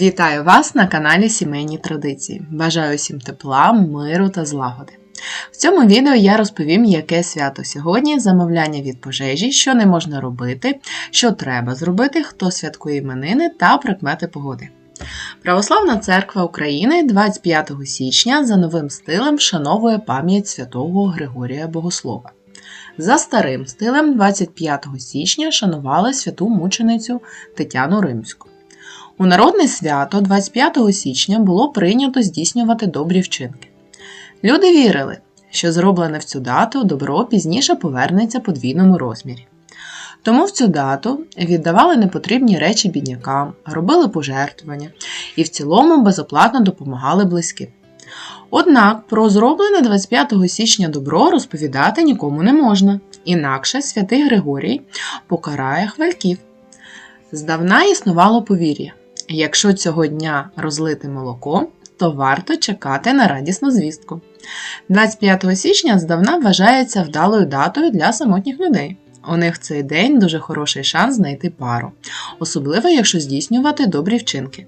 Вітаю вас на каналі Сімейні Традиції. Бажаю всім тепла, миру та злагоди. В цьому відео я розповім, яке свято сьогодні, замовляння від пожежі, що не можна робити, що треба зробити, хто святкує іменини та прикмети погоди. Православна церква України 25 січня за новим стилем вшановує пам'ять святого Григорія Богослова. За старим стилем 25 січня шанували святу мученицю Тетяну Римську. У народне свято 25 січня було прийнято здійснювати добрі вчинки. Люди вірили, що зроблене в цю дату добро пізніше повернеться подвійному розмірі. Тому в цю дату віддавали непотрібні речі біднякам, робили пожертвування і в цілому безоплатно допомагали близьким. Однак про зроблене 25 січня добро розповідати нікому не можна, інакше святий Григорій покарає хвальків. Здавна існувало повір'я. Якщо цього дня розлити молоко, то варто чекати на радісну звістку. 25 січня здавна вважається вдалою датою для самотніх людей. У них цей день дуже хороший шанс знайти пару, особливо якщо здійснювати добрі вчинки.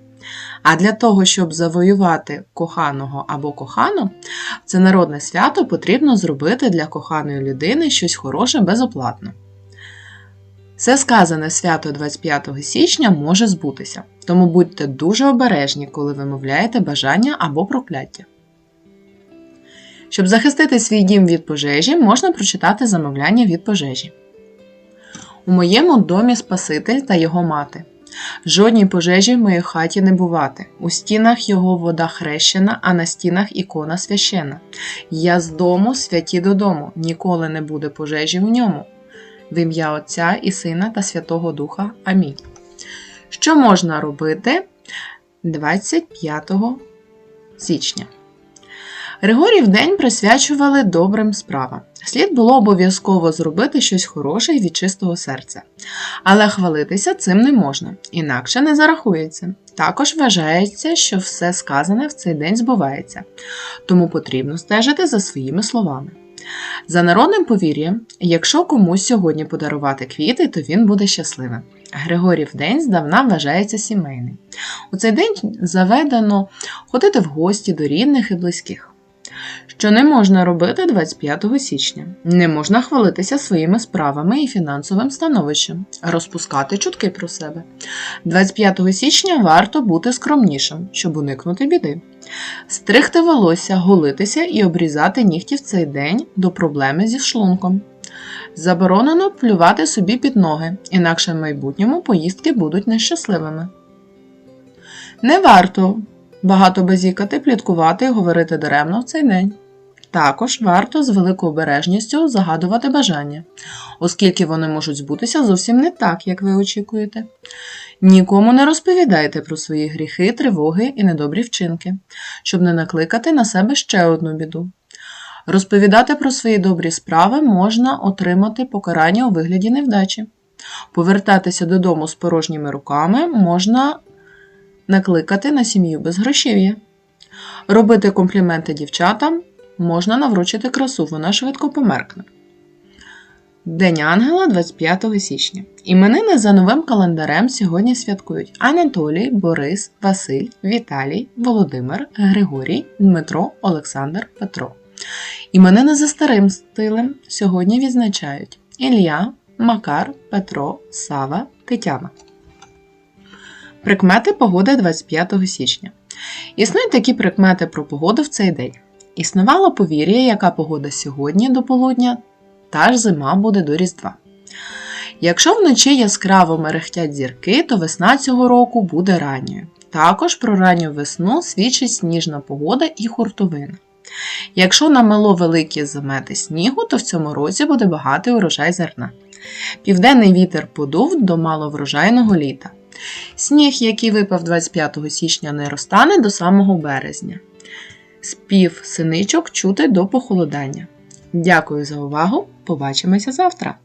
А для того, щоб завоювати коханого або кохану, це народне свято потрібно зробити для коханої людини щось хороше безоплатно. Все сказане свято 25 січня може збутися, тому будьте дуже обережні, коли вимовляєте бажання або прокляття. Щоб захистити свій дім від пожежі, можна прочитати замовляння від пожежі. У моєму домі Спаситель та його мати. Жодній пожежі в моїй хаті не бувати. У стінах його вода хрещена, а на стінах ікона священа. Я з дому святі додому, ніколи не буде пожежі в ньому. В ім'я Отця і Сина та Святого Духа. Амінь. Що можна робити 25 січня? Григорів день присвячували добрим справам. Слід було обов'язково зробити щось хороше і від чистого серця. Але хвалитися цим не можна, інакше не зарахується. Також вважається, що все сказане в цей день збувається, тому потрібно стежити за своїми словами. За народним повір'ям, якщо комусь сьогодні подарувати квіти, то він буде щасливим. Григорів день здавна вважається сімейним. У цей день заведено ходити в гості до рідних і близьких. Що не можна робити 25 січня? Не можна хвалитися своїми справами і фінансовим становищем, розпускати чутки про себе. 25 січня варто бути скромнішим, щоб уникнути біди. Стригти волосся, голитися і обрізати нігті в цей день до проблеми зі шлунком. Заборонено плювати собі під ноги, інакше в майбутньому поїздки будуть нещасливими. Не варто багато базікати, пліткувати і говорити даремно в цей день. Також варто з великою обережністю загадувати бажання, оскільки вони можуть збутися зовсім не так, як ви очікуєте. Нікому не розповідайте про свої гріхи, тривоги і недобрі вчинки, щоб не накликати на себе ще одну біду. Розповідати про свої добрі справи можна отримати покарання у вигляді невдачі. Повертатися додому з порожніми руками можна накликати на сім'ю безгрошів'я. Робити компліменти дівчатам можна наврочити красу, вона швидко померкне. День Ангела 25 січня. Іменини за новим календарем сьогодні святкують Анатолій, Борис, Василь, Віталій, Володимир, Григорій, Дмитро, Олександр, Петро. Іменини за старим стилем сьогодні відзначають Ілля, Макар, Петро, Сава, Тетяна. Прикмети погоди 25 січня. Існують такі прикмети про погоду в цей день. Існувало повір'я, яка погода сьогодні до полудня, та ж зима буде до Різдва. Якщо вночі яскраво мерехтять зірки, то весна цього року буде ранньою. Також про ранню весну свідчить сніжна погода і хуртовина. Якщо намело великі замети снігу, то в цьому році буде багатий урожай зерна. Південний вітер подув до маловрожайного літа. Сніг, який випав 25 січня, не розтане до самого березня. Спів синичок чути до похолодання. Дякую за увагу! Побачимося завтра!